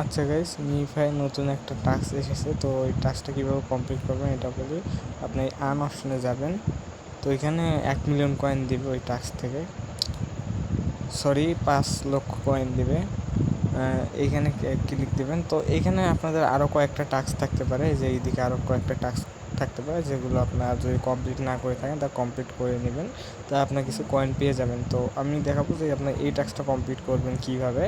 আচ্ছা গাইস মিফাই নতুন একটা টাস্ক এসেছে, তো ওই টাস্কটা কীভাবে কমপ্লিট করবেন এটা বলি। আপনি আন অপশনে যাবেন, তো এখানে এক মিলিয়ন কয়েন দিবে ওই টাস্ক থেকে। সরি পাঁচ লক্ষ কয়েন দিবে। এখানে ক্লিক দেবেন, তো এখানে আপনাদের আরও কয়েকটা টাস্ক থাকতে পারে, যে এইদিকে আরও কয়েকটা টাস্ক থাকতে পারে, যেগুলো আপনার যদি কমপ্লিট না করে থাকেন, তা কমপ্লিট করে নেবেন। তা আপনার কিছু কয়েন পেয়ে যাবেন। তো আমি দেখাবো যে আপনার এই টাস্কটা কমপ্লিট করবেন কীভাবে।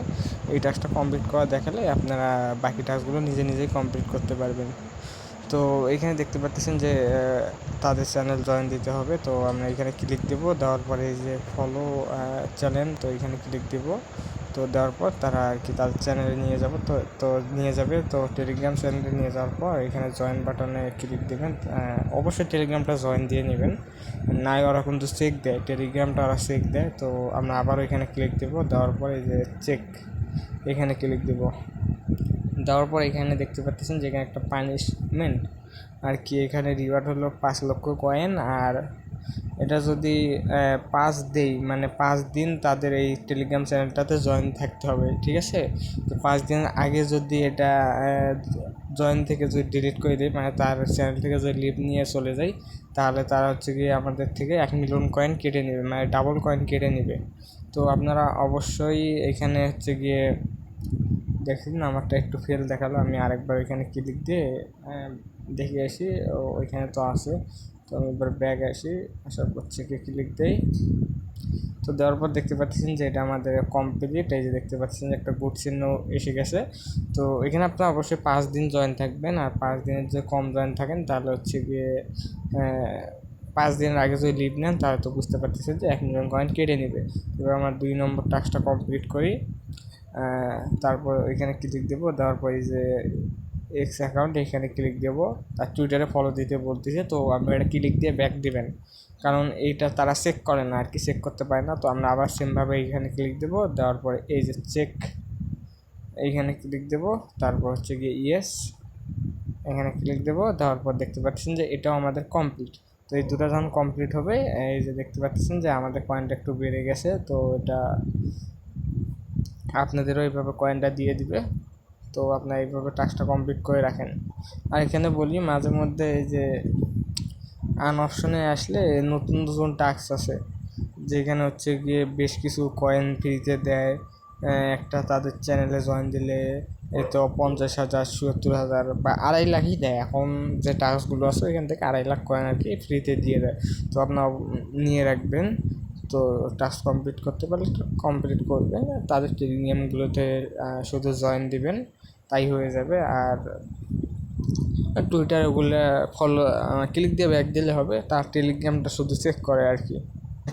এই টাস্কটা কমপ্লিট করা দেখালে আপনারা বাকি টাস্কগুলো নিজে নিজেই কমপ্লিট করতে পারবেন। তো এখানে দেখতে পাচ্ছেন যে তাদের চ্যানেল জয়েন দিতে হবে। তো আমরা এখানে ক্লিক দেবো। দেওয়ার পরে এই যে ফলো চ্যানেল তো এখানে ক্লিক দেব। তো দেওয়ার পর তারা আর কি তাদের চ্যানেলে নিয়ে যাব। তো তো নিয়ে যাবে। তো টেলিগ্রাম চ্যানেলে নিয়ে যাওয়ার পর এখানে জয়েন বাটনে ক্লিক দেবেন। অবশ্যই টেলিগ্রামটা জয়েন দিয়ে নেবেন। নাই ওরা কিন্তু চেক দেয়। টেলিগ্রামটা ওরা চেক দেয়। তো আমরা আবারও এখানে ক্লিক দেবো। দেওয়ার পর এই যে চেক এখানে ক্লিক দেবো। দেওয়ার পর এখানে দেখতে পাচ্ছেন যে এখানে একটা পানিশমেন্ট আর কি এখানে রিওয়ার্ড হলো পাঁচ লক্ষ কয়েন আর এটা যদি পাঁচ দেই মানে পাঁচ দিন তাদের এই টেলিগ্রাম চ্যানেলটাতে জয়েন থাকতে হবে, ঠিক আছে? তো পাঁচ দিন আগে যদি এটা জয়েন থেকে যদি ডিলিট করে দিই মানে তার চ্যানেল থেকে যদি লিভ নিয়ে চলে যায়, তাহলে তারা হচ্ছে গিয়ে আমাদের থেকে এক মিলিয়ন কয়েন কেটে নেবে মানে ডাবল কয়েন কেটে নেবে। তো আপনারা অবশ্যই এখানে হচ্ছে গিয়ে দেখুন আমারটা একটু ফেল দেখাল, আমি আরেকবার ওইখানে ক্লিক দিয়ে দেখে আসি ওইখানে তো আছে। তো আমি এবার ব্যাগ আসি, আসার পর চেকে ক্লিক দেই। তো দেওয়ার পর দেখতে পাচ্ছেন যে এটা আমাদের কমপ্লিট এই যে দেখতে পাচ্ছেন যে একটা গুড চিহ্ন এসে গেছে। তো এখানে আপনার অবশ্যই পাঁচ দিন জয়েন থাকবেন, আর পাঁচ দিনের যে কম জয়েন থাকেন, তাহলে হচ্ছে গিয়ে পাঁচ দিনের আগে যদি লিভ নেন, তাহলে তো বুঝতে পারতেছেন যে এক মিলিয়ন কয়েন কেটে নেবে। এবার আমার দুই নম্বর টাস্কটা কমপ্লিট করি। তারপর এখানে ক্লিক দেবো, দেওয়ার পর এই যে এক্স অ্যাকাউন্ট এখানে ক্লিক দেবো। তার টুইটারে ফলো দিতে বলতেছে, তো আপনি এটা ক্লিক দিয়ে ব্যাক দেবেন? কারণ এইটা তারা চেক করে না, আর কি চেক করতে পারে না। তো আমরা আবার সেমভাবে এইখানে ক্লিক দেবো, দেওয়ার পরে এই যে চেক এইখানে ক্লিক দেবো। তারপর হচ্ছে গিয়ে ইয়েস এখানে ক্লিক দেবো। দেওয়ার পর দেখতে পাচ্ছেন যে এটাও আমাদের কমপ্লিট তো এই দুটো যখন কমপ্লিট হবে, এই যে দেখতে পাচ্ছেন যে আমাদের পয়েন্ট একটু বেড়ে গেছে, তো এটা আপনাদেরও এইভাবে কয়েনটা দিয়ে দিবে। তো আপনার এইভাবে টাস্কটা কমপ্লিট করে রাখেন। আর এখানে বলি, মাঝে মধ্যে এই যে আন অপশনে আসলে নতুন নতুন টাস্ক আছে, যেখানে হচ্ছে গিয়ে বেশ কিছু কয়েন ফ্রিতে দেয়। একটা তাদের চ্যানেলে জয়েন দিলে এই তো পঞ্চাশ হাজার চুয়াত্তর হাজার বা আড়াই লাখই দেয়। এখন যে টাস্কগুলো আছে এখান থেকে আড়াই লাখ কয়েন আর কি ফ্রিতে দিয়ে দেয়। তো আপনার নিয়ে রাখবেন। তো টাস্ক কমপ্লিট করতে পারলে কমপ্লিট করবে। তাদের টেলিগ্রামগুলোতে শুধু জয়েন দিবেন, তাই হয়ে যাবে। আর টুইটার ওগুলো ফলো ক্লিক দিয়ে ব্যাক দিলে হবে। তার টেলিগ্রামটা শুধু চেক করে আর কি।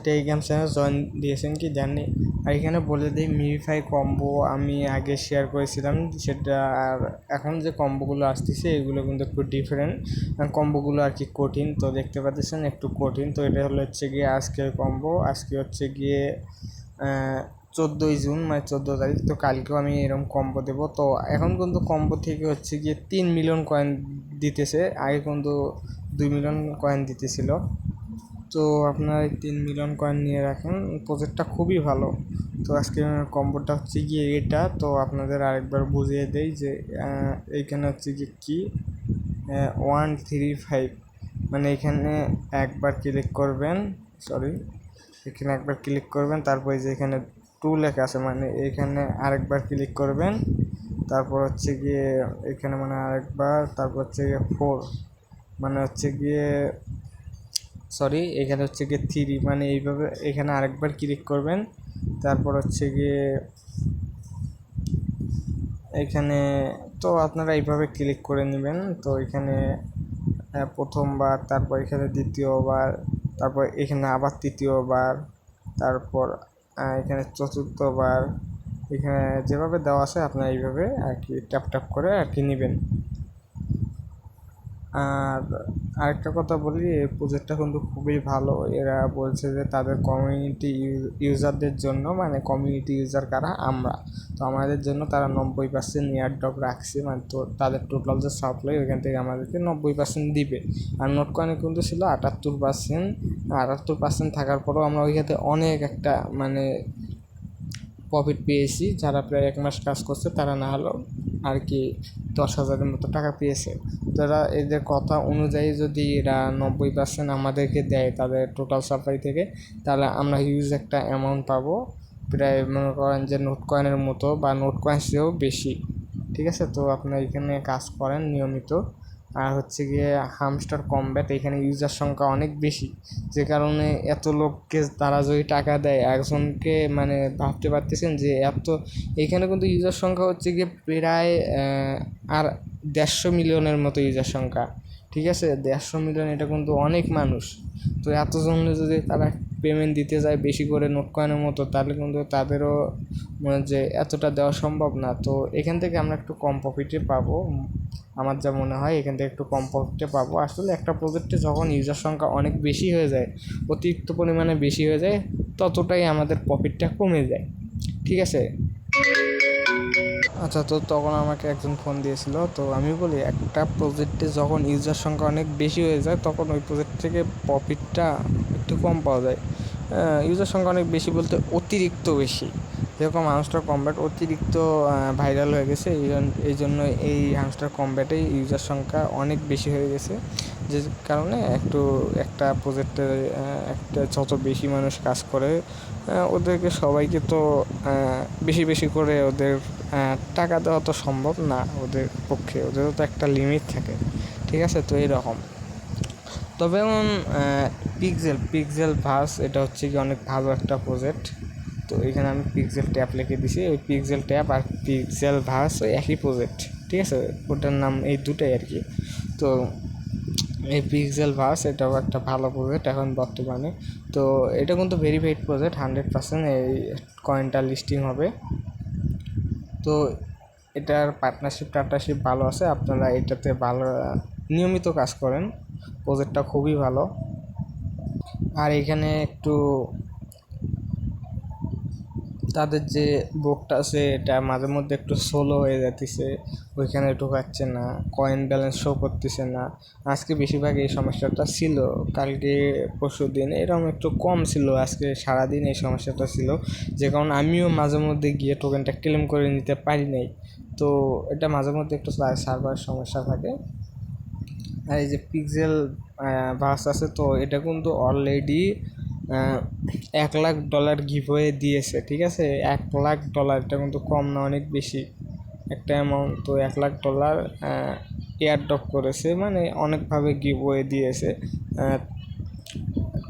টেলিগ্রাম চ্যানেল জয়েন দিয়েছেন কি জানি। আর এখানে বলে দিই মিফাই কম্বো আমি আগে শেয়ার করেছিলাম সেটা আর এখন যে কম্বোগুলো আসতেছে এগুলো কিন্তু একটু ডিফারেন্ট কম্বোগুলো আর কি কঠিন, তো দেখতে পাচ্ছেন একটু কঠিন। তো এটা হলো হচ্ছে গিয়ে আজকের কম্বো আজকে হচ্ছে গিয়ে চোদ্দোই জুন মানে চোদ্দ তারিখ। তো কালকেও আমি এরকম কম্বো দেবো। তো এখন কিন্তু কম্বো থেকে হচ্ছে গিয়ে তিন মিলিয়ন কয়েন দিতেছে। আগে কিন্তু দুই মিলিয়ন কয়েন দিতেছিল। তো আপনারা এই তিন মিলিয়ন কয়েন নিয়ে রাখেন। প্রজেক্টটা খুবই ভালো। তো আজকে কম্বোটা হচ্ছে গিয়ে এটা। তো আপনাদের আরেকবার বুঝিয়ে দেই যে এইখানে হচ্ছে গিয়ে কী? ওয়ান থ্রি ফাইভ মানে এখানে একবার ক্লিক করবেন সরি এখানে একবার ক্লিক করবেন, তারপরে যে এখানে টু লেখা আছে মানে এখানে আরেকবার ক্লিক করবেন, তারপর হচ্ছে গিয়ে এখানে মানে আরেকবার, তারপর হচ্ছে গিয়ে ফোর মানে হচ্ছে গিয়ে সরি এখানে হচ্ছে গিয়ে থ্রি মানে এইভাবে এখানে আরেকবার ক্লিক করবেন। তারপর হচ্ছে গিয়ে এখানে, তো আপনারা এইভাবে ক্লিক করে নেবেন। তো এখানে প্রথমবার, তারপর এখানে দ্বিতীয়বার, তারপর এখানে আবার তৃতীয়বার, তারপর এখানে চতুর্থবার, এখানে যেভাবে দেওয়া আছে আপনারা এইভাবে আর কি ট্যাপ ট্যাপ করে আর কি নেবেন। আর আরেকটা কথা বলি, এই প্রজেক্টটা কিন্তু খুবই ভালো। এরা বলছে যে তাদের কমিউনিটি ইউজারদের জন্য মানে কমিউনিটি ইউজার কারা? আমরা। তো আমাদের জন্য তারা নব্বই পার্সেন্ট ইয়ার ড্রপ রাখছে মানে তো তাদের টোটাল যে সাপ্লাই ওইখান থেকে আমাদেরকে নব্বই পার্সেন্ট দিবে। আর নোট কয়েনে কিন্তু ছিল আটাত্তর পার্সেন্ট আটাত্তর পার্সেন্ট থাকার পরেও আমরা ওইখানে অনেক একটা মানে প্রফিট পেয়েছি। যারা প্রায় এক মাস কাজ করছে, তারা না হলেও আর কি দশ হাজারের মতো টাকা পেয়েছে। তো এরা এদের কথা অনুযায়ী যদি এরা নব্বই পার্সেন্ট আমাদেরকে দেয় তাদের টোটাল সাপ্লাই থেকে, তাহলে আমরা হিউজ একটা অ্যামাউন্ট পাবো। প্রায় মনে করেন যে নোট কয়েনের মতো বা নোট কয়েন চেয়েও বেশি। ঠিক আছে? তো আপনার এখানে কাজ করেন নিয়মিত। আর হচ্ছে গিয়ে হামস্টার কমব্যাট এখানে ইউজার সংখ্যা অনেক বেশি। যে কারণে এত লোককে তারা যদি টাকা দেয়, একজনকে মানে ভাবতে পারতেছেন যে এত, এখানে কিন্তু ইউজার সংখ্যা হচ্ছে গিয়ে প্রায় আর দেড়শো মিলিয়নের মতো ইউজার সংখ্যা। ঠিক আছে? দেড়শো মিলিয়ন এটা কিন্তু অনেক মানুষ। তো এতজন যদি তারা পেমেন্ট দিতে যায় বেশি করে নোট কয়েনের মতো, তাহলে কিন্তু তাদেরও মানে যে এতটা দেওয়া সম্ভব না। তো এখান থেকে আমরা একটু কম প্রফিটে পাবো। আমার যা মনে হয় এখান থেকে একটু কম প্রফিটে পাবো। আসলে একটা প্রজেক্টে যখন ইউজার সংখ্যা অনেক বেশি হয়ে যায়, অতিরিক্ত পরিমাণে বেশি হয়ে যায়, ততটাই আমাদের প্রফিটটা কমে যায়। ঠিক আছে? আচ্ছা তো তখন আমাকে একজন ফোন দিয়েছিল। তো আমি বলি, একটা প্রজেক্টে যখন ইউজার সংখ্যা অনেক বেশি হয়ে যায়, তখন ওই প্রজেক্ট থেকে প্রফিটটা একটু কম পাওয়া যায়। ইউজার সংখ্যা অনেক বেশি বলতে অতিরিক্ত বেশি। যেরকম হামস্টার কম্ব্যাট অতিরিক্ত ভাইরাল হয়ে গেছে, এই জন্য, এই হামস্টার কম্ব্যাটেই ইউজার সংখ্যা অনেক বেশি হয়ে গেছে। যে কারণে একটু, একটা প্রজেক্টে একটা যত বেশি মানুষ কাজ করে ওদেরকে সবাইকে তো বেশি বেশি করে ওদের টাকা দেওয়া তো সম্ভব না ওদের পক্ষে। ওদেরও তো একটা লিমিট থাকে। ঠিক আছে? তো এইরকম তবে যেমন পিকজেল পিকজেল ভাস এটা হচ্ছে কি অনেক ভালো একটা প্রজেক্ট তো এখানে আমি পিক্সেল ট্যাপ লিখে দিছি। ওই পিক্সেল ট্যাপ আর পিক্সেল ভাস ওই একই প্রজেক্ট ঠিক আছে? ওটার নাম এই দুটাই আর কি। তো এই পিক্সেল ভাস এটাও একটা ভালো প্রজেক্ট এখন বর্তমানে। তো এটা কিন্তু ভেরিফাইড প্রজেক্ট হান্ড্রেড পার্সেন্ট এই কয়েনটা লিস্টিং হবে। তো এটার পার্টনারশিপ টার্টনারশিপ ভালো আছে। আপনারা এটাতে ভালো, নিয়মিত কাজ করেন। প্রজেক্টটা খুবই ভালো। আর এখানে একটু তাদের যে বুকটা আছে, এটা মাঝে মধ্যে একটু স্লো হয়ে যাচ্ছে ওইখানে ঢোকাচ্ছে না কয়েন ব্যালেন্স শো করতেছে না। আজকে বেশিরভাগ এই সমস্যাটা ছিল, কালকে পরশু দিন এরকম একটু কম ছিল, আজকে সারাদিন এই সমস্যাটা ছিল। যে কারণ আমিও মাঝে মধ্যে গিয়ে টোকেনটা ক্লেম করে নিতে পারি নাই। তো এটা মাঝে মধ্যে একটু সার্ভার সমস্যা থাকে। এই যে পিক্সেল ভাস আছে তো, এটা কিন্তু অলরেডি এক লাখ ডলার গিভওয়ে দিয়েছে, ঠিক আছে? এক লাখ ডলার এটা কিন্তু কম না, অনেক বেশি একটা অ্যামাউন্ট তো এক লাখ ডলার এয়ার এয়ারড্রপ করেছে মানে অনেকভাবে গিভওয়ে দিয়েছে।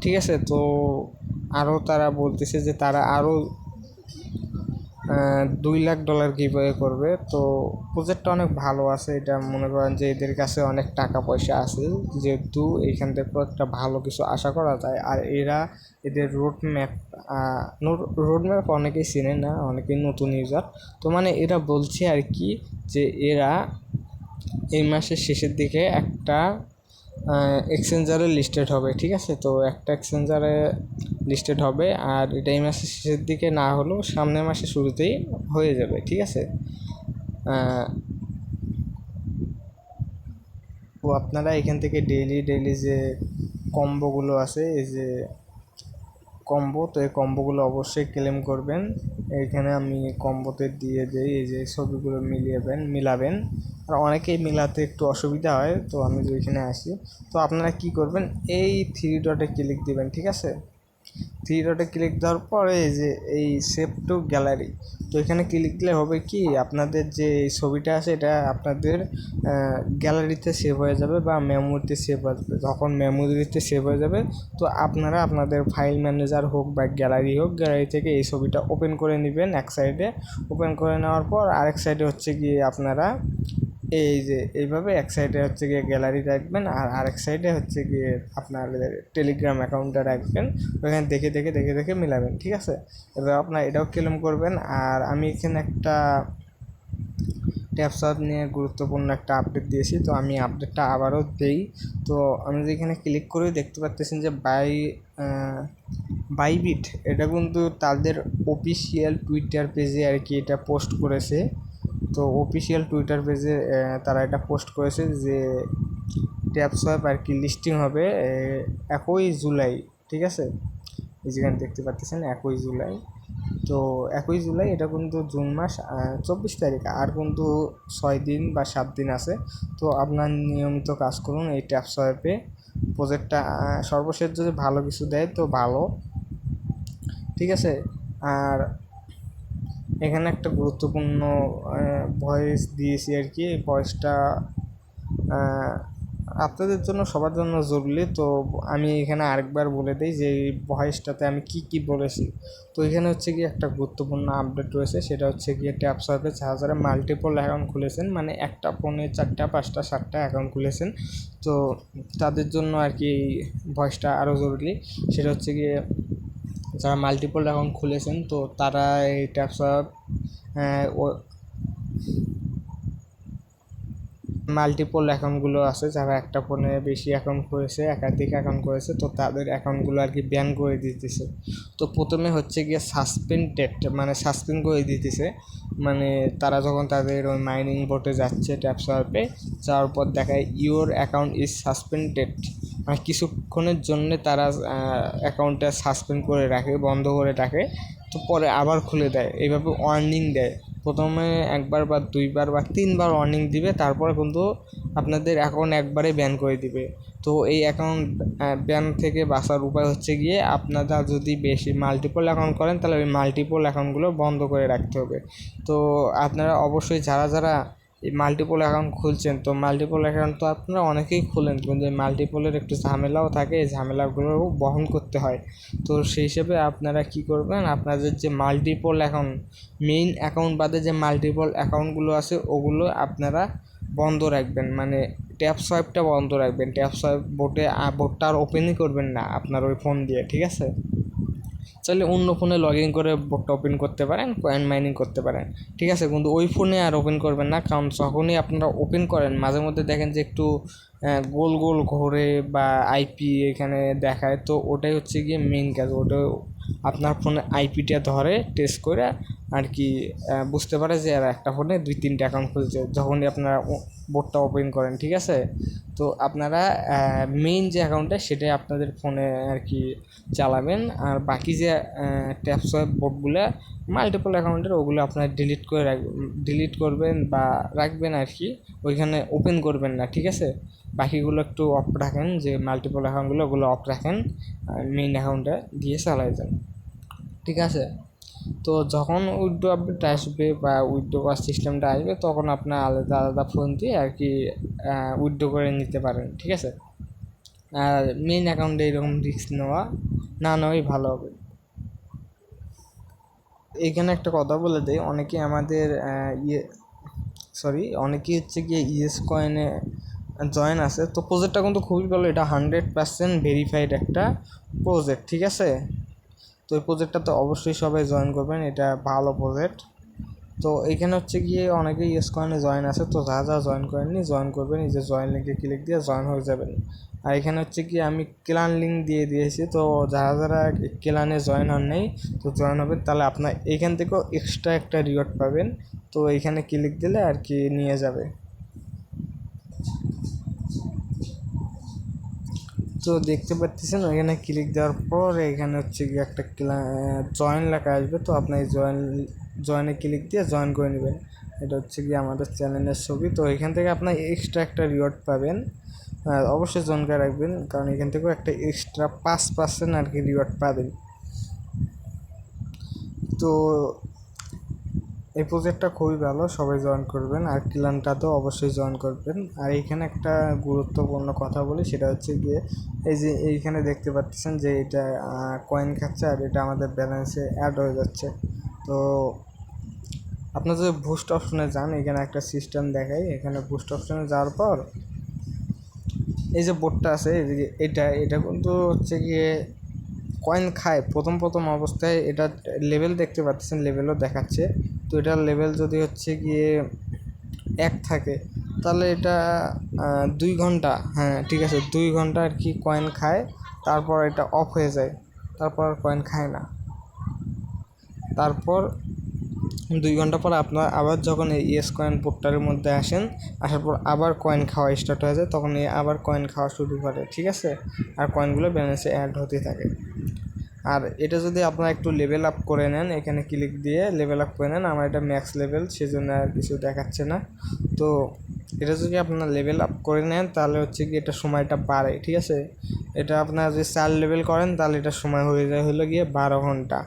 ঠিক আছে, তো আরও তারা বলতেছে যে তারা আরও দুই লাখ ডলার গিভওয়ে করবে। তো প্রজেক্টটা অনেক ভালো আছে। এটা মনে করেন যে এদের কাছে অনেক টাকা পয়সা আছে। যেহেতু এইখান থেকেও একটা ভালো কিছু আশা করা যায়। আর এরা এদের রোড ম্যাপ রোড ম্যাপ অনেকেই চেনে না, অনেকেই নতুন ইউজার তো মানে এরা বলছে আর কি যে এরা এই মাসের শেষের দিকে একটা এক্সচেঞ্জারে লিস্টেড হবে, ঠিক আছে? তো একটা এক্সচেঞ্জারে লিস্টেড হবে, আর এটা এই মাসের শেষের দিকে না হলেও সামনের মাসের শুরুতেই হয়ে যাবে, ঠিক আছে? তো আপনারা এখান থেকে ডেইলি ডেইলি যে কম্বোগুলো আছে, এই যে কম্বো তো এই কম্বোগুলো অবশ্যই ক্লেম করবেন। এইখানে আমি কম্বোতে দিয়ে দিই, এই যে ছবিগুলো মিলিয়েবেন, মিলাবেন। আর অনেকেই মিলাতে একটু অসুবিধা হয়, তো আমি ওইখানে আসি। তো আপনারা কি করবেন, এই থ্রি ডটে ক্লিক দিবেন, ঠিক আছে? থ্রি ডটে ক্লিক দেওয়ার পরে এই যে এই সেভ টু গ্যালারি তো এখানে ক্লিক দিলে হবে কি, আপনাদের যে ছবিটা আছে এটা আপনাদের গ্যালারিতে সেভ হয়ে যাবে বা মেমোরিতে সেভ হয়ে যাবে। যখন মেমোরিতে সেভ হয়ে যাবে, তো আপনারা আপনাদের ফাইল ম্যানেজার হোক বা গ্যালারি হোক গ্যালারি থেকে এই ছবিটা ওপেন করে নেবেন এক সাইডে ওপেন করে নেওয়ার পর আরেক সাইডে হচ্ছে গিয়ে আপনারা এই যে, এইভাবে এক সাইডে হচ্ছে গিয়ে গ্যালারি রাখবেন আর আরেক সাইডে হচ্ছে গিয়ে আপনার টেলিগ্রাম অ্যাকাউন্টটা রাখবেন। ওখানে দেখে দেখে দেখে দেখে মিলাবেন, ঠিক আছে? এবার আপনার এটাও ক্লেম করবেন। আর আমি এখানে একটা ট্যাপসাপ নিয়ে গুরুত্বপূর্ণ একটা আপডেট দিয়েছি। তো আমি আপডেটটা আবারও দেই। তো আমি যেখানে ক্লিক করে দেখতে পাচ্তেছেন যে বাই বাইবিট এটা কিন্তু তাদের অফিসিয়াল টুইটার পেজে আর কি এটা পোস্ট করেছে। তো অফিসিয়াল টুইটার পেজে তারা এটা পোস্ট করেছে যে ট্যাপ সোয়াইপ আর কি লিস্টিং হবে একই জুলাই, ঠিক আছে? এই যেখানে দেখতে পাচ্ছেন, একই জুলাই। তো একই জুলাই, এটা কিন্তু জুন মাস চব্বিশ তারিখ, আর কিন্তু ছয় দিন বা সাত দিন আছে। তো আপনার নিয়মিত কাজ করুন এই ট্যাপ সোয়াইপে প্রজেক্টটা সর্বশেষ যদি ভালো কিছু দেয় তো ভালো, ঠিক আছে? আর এখানে একটা গুরুত্বপূর্ণ ভয়েস দিয়েছি আর কি। এই ভয়েসটা আপনাদের জন্য, সবার জন্য জরুরি। তো আমি এখানে আরেকবার বলে দিই যে, এই ভয়েসটাতে আমি কি কি বলেছি। তো এখানে হচ্ছে কি একটা গুরুত্বপূর্ণ আপডেট রয়েছে। সেটা হচ্ছে গিয়ে ট্যাপ সার্ভে যারা যারা মাল্টিপল অ্যাকাউন্ট খুলেছেন। মানে একটা ফোনে চারটা, পাঁচটা, সাতটা অ্যাকাউন্ট খুলেছেন। তো তাদের জন্য আর কি এই ভয়েসটা আরও জরুরি। সেটা হচ্ছে গিয়ে যারা মাল্টিপল অ্যাকাউন্ট খুলেছেন, তো তারা এই ট্যাপ সার্ভ মাল্টিপল অ্যাকাউন্টগুলো আছে, যারা একটা ফোনে বেশি অ্যাকাউন্ট করেছে, একাধিক অ্যাকাউন্ট করেছে, তো তাদের অ্যাকাউন্টগুলো আর কি ব্যান করে দিতেছে। তো প্রথমে হচ্ছে গিয়ে সাসপেন্ডেড মানে সাসপেন্ড করে দিতেছে। মানে তারা যখন তাদের ওই মাইনিং বোটে যাচ্ছে ট্যাপ সার্ভে যাওয়ার পর দেখায় ইউর অ্যাকাউন্ট ইজ সাসপেন্ডেড কিছুক্ষণের জন্যে তারা অ্যাকাউন্টটা সাসপেন্ড করে রাখে, বন্ধ করে রাখে, তো পরে আবার খুলে দেয়। এইভাবে ওয়ার্নিং দেয়। প্রথমে একবার বা দুইবার বা তিনবার ওয়ার্নিং দিবে, তারপরে কিন্তু আপনাদের অ্যাকাউন্ট একবারে ব্যান করে দিবে। তো এই অ্যাকাউন্ট ব্যান থেকে বাঁচার উপায় হচ্ছে গিয়ে আপনারা যদি বেশি মাল্টিপল অ্যাকাউন্ট করেন, তাহলে ওই মাল্টিপল অ্যাকাউন্টগুলো বন্ধ করে রাখতে হবে। তো আপনারা অবশ্যই যারা যারা এই মাল্টিপল অ্যাকাউন্ট খুলছেন, তো মাল্টিপল অ্যাকাউন্ট তো আপনারা অনেকেই খোলেন, কিন্তু এই মাল্টিপলের একটু ঝামেলাও থাকে, এই ঝামেলাগুলো বহন করতে হয়। তো সেই হিসেবে আপনারা কি করবেন, আপনাদের যে মাল্টিপল অ্যাকাউন্ট মেইন অ্যাকাউন্ট বাদে যে মাল্টিপল অ্যাকাউন্টগুলো আছে, ওগুলো আপনারা বন্ধ রাখবেন মানে ট্যাপ সোয়াইপটা বন্ধ রাখবেন, ট্যাপ সোয়াইপ বোটে বোটটা আর ওপেনই করবেন না আপনার ওই ফোন দিয়ে, ঠিক আছে? চাইলে অন্য ফোনে লগ ইন করে বোর্ডটা ওপেন করতে পারেন কয়েন মাইনিং করতে পারেন। ঠিক আছে, কিন্তু ওই ফোনে আর ওপেন করবেন না, কারণ যখনই আপনারা ওপেন করেন, মাঝে মধ্যে দেখেন যে একটু গোল গোল ঘোরে বা আইপি এখানে দেখায়, তো ওটাই হচ্ছে গিয়ে মেন কাজ, ওটা আপনার ফোনে আইপিটা ধরে টেস্ট করে আর কি বুঝতে পারে যে আর একটা ফোনে দুই তিনটে অ্যাকাউন্ট খুলছে। যখনই আপনারা বোর্ডটা ওপেন করেন, ঠিক আছে? তো আপনারা মেইন যে অ্যাকাউন্টটা সেটাই আপনাদের ফোনে আর কি চালাবেন। আর বাকি যে ট্যাপস বোর্ডগুলো মাল্টিপল অ্যাকাউন্টের ওগুলো আপনার ডিলিট করে রাখবেন ডিলিট করবেন বা রাখবেন আর কি। ওইখানে ওপেন করবেন না, ঠিক আছে? বাকিগুলো একটু অফ রাখেন, যে মাল্টিপল অ্যাকাউন্টগুলো ওগুলো অফ রাখেন মেইন অ্যাকাউন্টে দিয়ে চালাই যান ঠিক আছে? তো যখন উইড্রো আপডেট আসবে বা উইড্রো করার সিস্টেমটা আসবে, তখন আপনার আলাদা আলাদা ফোন দিয়ে আর কি উইড্রো করে নিতে পারেন, ঠিক আছে? আর মেইন অ্যাকাউন্টে এরকম রিস্ক নেওয়া না নেওয়াই ভালো হবে। এইখানে একটা কথা বলে দেয় অনেকে আমাদের ইয়ে সরি অনেকেই হচ্ছে গিয়ে ইএস কয়েনে জয়েন আছে। তো প্রজেক্টটা কিন্তু খুবই ভালো। এটা হান্ড্রেড পার্সেন্ট ভেরিফাইড একটা প্রজেক্ট ঠিক আছে? তো এই প্রজেক্টটা তো অবশ্যই সবাই জয়েন করবেন। এটা ভালো প্রজেক্ট তো এখানে হচ্ছে গিয়ে অনেকেই ইয়েস কয়েনে জয়েন আছে। তো যা যা জয়েন করেননি জয়েন করবেন। এই যে জয়েন লিঙ্কে ক্লিক দিয়ে জয়েন হয়ে যাবেন। আর এখানে হচ্ছে কি আমি ক্লান লিঙ্ক দিয়ে দিয়েছি। তো যারা যারা ক্লানে জয়েন হন নেই, তো জয়েন হবেন। তাহলে আপনার এখান থেকেও এক্সট্রা একটা রিওয়ার্ড পাবেন। তো এখানে ক্লিক দিলে আর কি নিয়ে যাবে। তো দেখতে পাচ্ছেন ওইখানে ক্লিক দেওয়ার পর এখানে হচ্ছে কি একটা জয়েন লেখা আসবে। তো আপনি জয়েন জয়েনে ক্লিক দিয়ে জয়েন করে নেবেন। এটা হচ্ছে কি আমাদের চ্যানেলের ছবি। তো এখান থেকে আপনার এক্সট্রা একটা রিওয়ার্ড পাবেন। অবশ্যই জয়েন করে রাখবেন, কারণ এখান থেকেও একটা এক্সট্রা পাঁচ পার্সেন্ট আর কি রিওয়ার্ড পাবেন। তো এই প্রজেক্টটা খুবই ভালো, সবাই জয়েন করবেন। আর ক্লানটাতেও অবশ্যই জয়েন করবেন। আর এইখানে একটা গুরুত্বপূর্ণ কথা বলি, সেটা হচ্ছে গিয়ে, এই যে এইখানে দেখতে পাচ্ছেন যে এটা কয়েন খাচ্ছে আর এটা আমাদের ব্যালেন্সে অ্যাড হয়ে যাচ্ছে। তো আপনার যদি বুস্ট অপশনে যান, এখানে একটা সিস্টেম দেখাই। এখানে বুস্ট অপশনে যাওয়ার পর, এই যে বোর্ডটা আছে এটা এটা কিন্তু হচ্ছে গিয়ে কয়েন খায়। প্রথম প্রথম অবস্থায় এটা লেভেল দেখতে পাচ্ছেন লেভেলও দেখাচ্ছে। তো এটার লেভেল যদি হচ্ছে গিয়ে এক থাকে, তাহলে এটা দুই ঘণ্টা হ্যাঁ ঠিক আছে, দুই ঘণ্টা আর কি কয়েন খায়, তারপর এটা অফ হয়ে যায়, তারপর আর কয়েন খায় না। তারপর দুই ঘণ্টা পর আপনার আবার যখন এই ইয়েস কয়েন পোর্টারের মধ্যে আসেন, আসার পর আবার কয়েন খাওয়া স্টার্ট হয়ে যায়, তখন এই আবার কয়েন খাওয়া শুরু করে, ঠিক আছে? আর কয়েনগুলো ব্যালেন্সে অ্যাড হতে থাকে। আর এটা যদি আপনারা একটু লেভেল আপ করে নেন, এখানে ক্লিক দিয়ে লেভেল আপ করে নেন, আমার এটা ম্যাক্স লেভেল সেজন্য আর কিছু দেখাচ্ছে না। তো এটা যদি আপনার লেভেল আপ করে নেন, তাহলে হচ্ছে কি এটা সময়টা বাড়ে, ঠিক আছে? এটা আপনার যদি চার লেভেল করেন, তাহলে এটা সময় হয়ে যায় হলো গিয়ে বারো ঘণ্টা।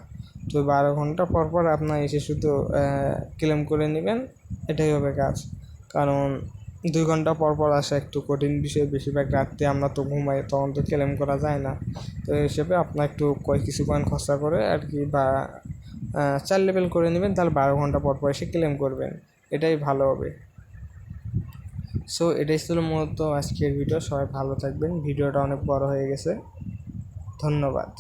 তো বারো ঘণ্টা পর পর আপনার এসে শুধু ক্লেম করে নেবেন, এটাই হবে কাজ। কারণ দুই ঘণ্টা পর পর আসা, একটু কঠিন বিষয়। বেশিরভাগ রাত্রে আমরা তো ঘুমাই, তখন তো ক্লেম করা যায় না। তো এই হিসেবে আপনার একটু কয় কিছু কয়েন খরচা করে আর কি বা চার লেভেল করে নেবেন, তাহলে বারো ঘণ্টা পর পর এসে ক্লেম করবেন। এটাই ভালো হবে। সো এটাই ছিল মূলত আজকের ভিডিও সবাই ভালো থাকবেন। ভিডিওটা অনেক বড় হয়ে গেছে। ধন্যবাদ।